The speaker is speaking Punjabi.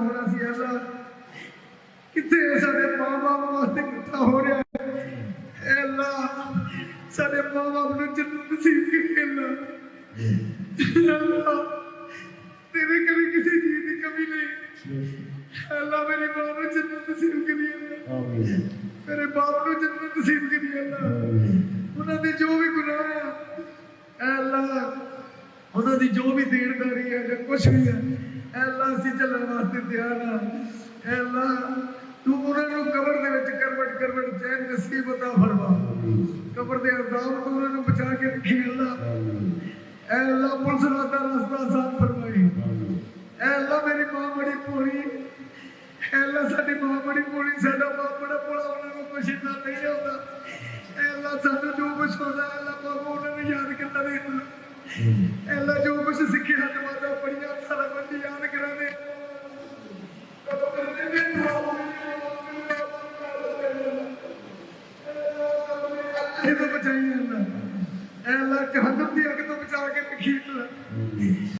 ਹੋਣਾ ਸੀ ਅੱਲਾ। ਕਿੱਥੇ ਸਾਡੇ ਮਾਂ-ਬਾਪ ਵਾਸਤੇ ਇਕੱਠਾ ਹੋ ਰਿਹਾ ਹੈ? ਐ ਅੱਲਾ ਸਾਡੇ ਮਾਂ-ਬਾਪ ਨੂੰ ਜੰਨਤ ਨਸੀਬ ਕਰੀ ਅੱਲਾ। ਅੱਲਾ ਤੇਰੇ ਕਰੇ ਕਿਸੇ ਚੀਜ਼ ਦੀ ਕਮੀ ਨਹੀਂ। ਅੱਲਾ ਮੇਰੇ ਮਾਂ ਨੂੰ ਜੰਨਤ ਨਸੀਬ ਕਰੀ ਅੱਲਾ। ਆਮੀਨ। ਮੇਰੇ ਬਾਪ ਨੂੰ ਜੰਨਤ ਨਸੀਬ ਕਰੀ ਅੱਲਾ। ਉਹਨਾਂ ਦੇ ਜੋ ਵੀ ਗੁਨਾਹ ਐ ਅੱਲਾ ਉਹਨਾਂ ਦੀ ਜੋ ਵੀ ਦੇਣਦਾਰੀ ਹੈ ਜਾਂ ਕੁਝ ਵੀ ਹੈ اے اللہ اسی چلن واسطے تیار ہاں اے اللہ تو انہاں نو قبر دے وچ کروٹ کروٹ چین نصیب عطا فرما قبر دے عذاب تو انہاں نو بچا کے رکھی اللہ اے اللہ پولیس دا راستہ صاف فرمائی اے اللہ میری ماں بڑی پوری اے اللہ ساری ماں بڑی پوری ساڈا باپ بڑا پولا انہاں نو کچھ نہ نہیں ہوندا اے اللہ سانو جو کچھ ہونا اللہ بابو انہاں نے یاد کرتا رہنا اے اللہ جو کچھ سیکھے ਕਿਤੋਂ ਬਚਾਈ ਜਾਂਦਾ। ਐ ਲੱਕ ਹੱਦ ਦੀ ਅੱਗ ਤੋਂ ਬਚਾ ਕੇ ਪਖੀਰ